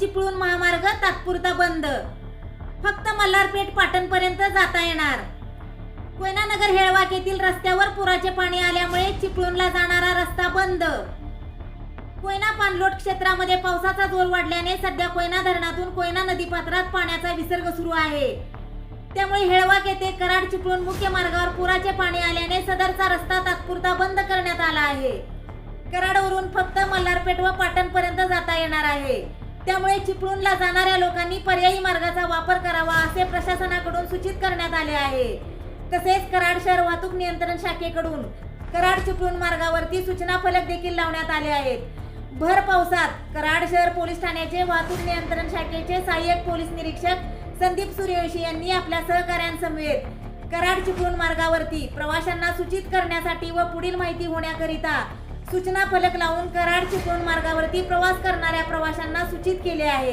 चिपळूण महामार्ग तात्पुरता बंद. फक्त मल्हारपेठ पाटणपर्यंत जाता येणार. कोयनानगर हेळवाक येथील रस्त्यावर पुराचे पाणी आल्यामुळे चिपळूणला जाणारा रस्ता बंद. कोयना पाणलोट क्षेत्रामध्ये पावसाचा जोर वाढल्याने सध्या कोयना धरणातून कोयना नदीपात्रात पाण्याचा विसर्ग सुरू आहे. त्यामुळे हेळवाक येथे कराड चिपळूण मुख्य मार्गावर पुराचे पाणी आल्याने सदरचा रस्ता तात्पुरता बंद करण्यात आला आहे. कराडवरून फक्त मल्हारपेठ व पाटणपर्यंत जाता येणार आहे. त्यामुळे चिपळूणला जाणाऱ्या लोकांनी पर्यायी मार्गाचा वापर करावा असे प्रशासनाकडून सूचित करण्यात आले आहे. तसेच कराड शहर वाहतूक नियंत्रण शाखेकडून कराड चिपळूण मार्गावरती सूचना फलक देखील लावण्यात आले आहेत. भर पावसात कराड शहर पोलीस ठाण्याचे वाहतूक नियंत्रण शाखेचे सहाय्यक पोलीस निरीक्षक संदीप सूर्यवंशी यांनी आपल्या सहकाऱ्यांसमवेत कराड चिपळूण मार्गावरती प्रवाशांना सूचित करण्यासाठी व पुढील माहिती होण्याकरिता सूचना फलक लावून कराड चिपळूण मार्गावरती प्रवास करणाऱ्या प्रवाशांना सूचित केले आहे.